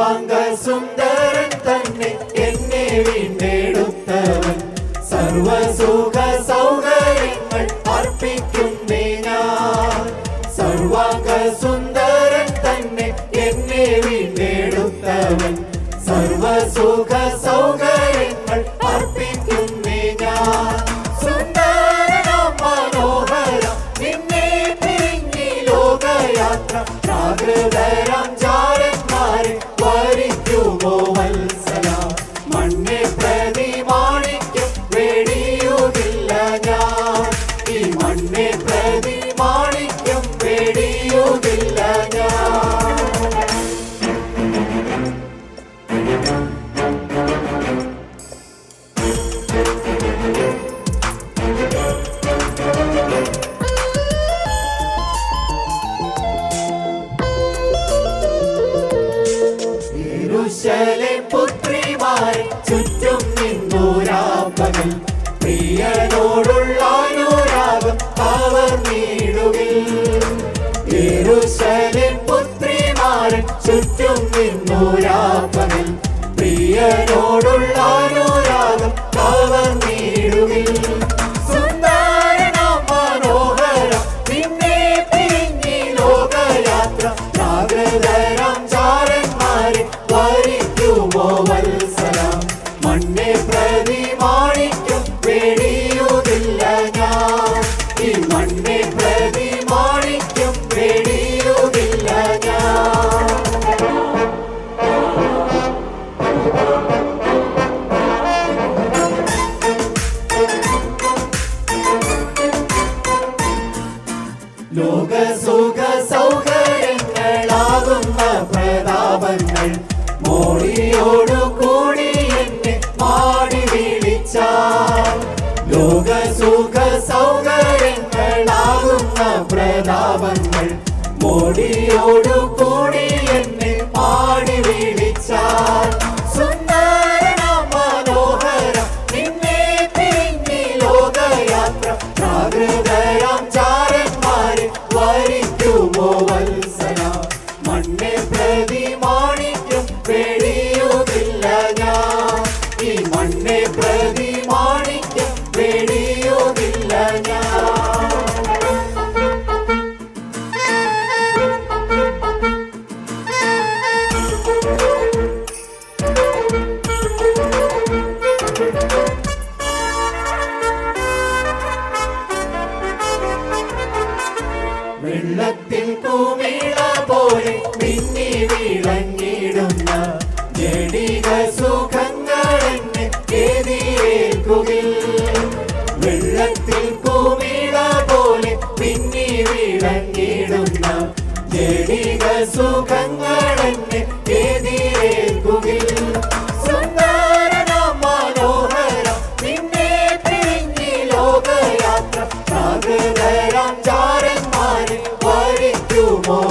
സർവാംഗ സുന്ദരൻ തന്നെ എന്നെ വീണ്ടെടുത്തവൻ. സർവസുഖ സൗകര്യങ്ങൾ അർപ്പിക്കുന്നേ ഞാൻ. സർവാംഗ സുന്ദരൻ തന്നെ എന്നെ വീണ്ടെടുത്തവൻ. സർവസുഖ സൗകര്യങ്ങൾ അർപ്പിക്കുന്നേ ഞാൻ. സുന്ദരനാം മനോഹരം നിന്നെ പിരിഞ്ഞി ലോകയാത്ര യെരൂശലേം പുത്രിമാരെ ചുറ്റും നിന്നൂരാപ്പകൽ പ്രിയനോടുള്ള അനുരാഗം അവർ നീടുകിൽ യെരൂശലേം പുത്രിമാരെ ചുറ്റും നിന്നൂരാപ്പകൽ പ്രിയനോടുള്ള മോടിയോടു കൂടി എന്നെ പാടി വിളിച്ച ലോക സുഖ സൗകര്യങ്ങളാകുന്ന പ്രതാപങ്ങൾ മോടിയോടു കൂടി എന്നെ പാടി വിളിച്ചാൽ സുന്ദരനാം നിന്നെ പിരിഞ്ഞി ലോകയാത്ര വെള്ളത്തിൽ കുമിള പോലെ മിന്നി വിളങ്ങിടുന്ന ജടിക സുഖങ്ങളെന്നെ വെള്ളത്തിൽ കുമിള പോലെ മിന്നി വിളങ്ങിടുന്ന ജടിക സുഖങ്ങൾ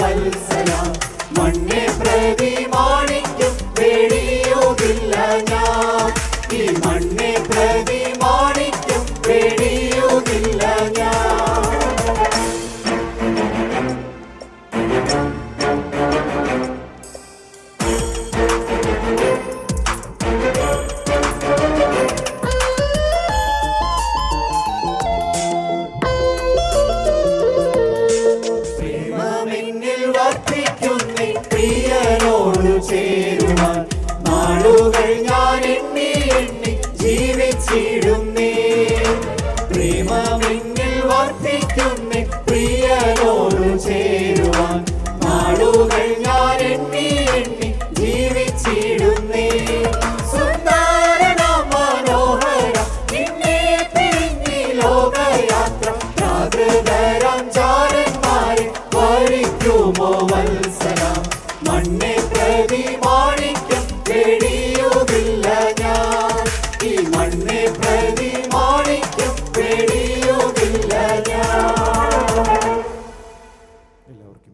والسلام ചേരുവാൻ. നാളുകൾ ഞാൻ എണ്ണി